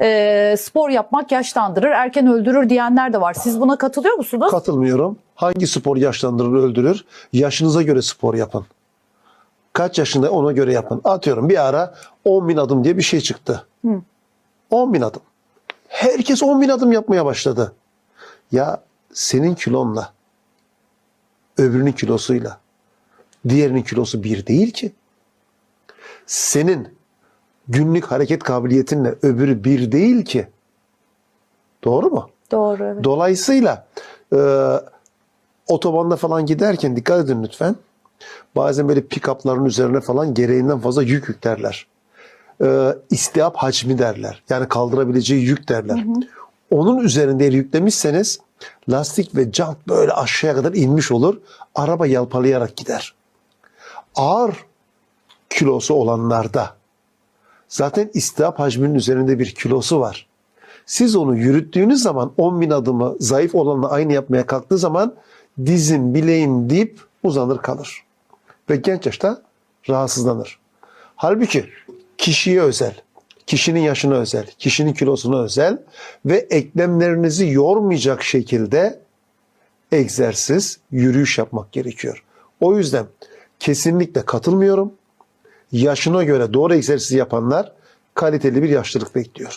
e, spor yapmak yaşlandırır, erken öldürür diyenler de var. Siz buna katılıyor musunuz? Katılmıyorum. Hangi spor yaşlandırır, öldürür? Yaşınıza göre spor yapın. Kaç yaşında ona göre yapın. Atıyorum bir ara 10 bin adım diye bir şey çıktı. 10 bin adım. Herkes 10 bin adım yapmaya başladı. Ya senin kilonla, öbürünün kilosuyla, diğerinin kilosu bir değil ki. Senin günlük hareket kabiliyetinle öbürü bir değil ki. Doğru mu? Doğru. Evet. Dolayısıyla e, otobanda falan giderken dikkat edin lütfen. Bazen böyle pick-up'ların üzerine falan gereğinden fazla yük yüklerler. E, istihap hacmi derler. Yani kaldırabileceği yük derler. Onun üzerinde yüklemişseniz lastik ve jant böyle aşağıya kadar inmiş olur. Araba yalpalayarak gider. Ağır kilosu olanlarda zaten istihap hacminin üzerinde bir kilosu var. Siz onu yürüttüğünüz zaman 10 bin adımı zayıf olanla aynı yapmaya kalktığı zaman dizim, bileğim deyip uzanır kalır. Ve genç yaşta rahatsızlanır. Halbuki kişiye özel, kişinin yaşına özel, kişinin kilosuna özel ve eklemlerinizi yormayacak şekilde egzersiz, yürüyüş yapmak gerekiyor. O yüzden kesinlikle katılmıyorum. Yaşına göre doğru egzersiz yapanlar kaliteli bir yaşlılık bekliyor.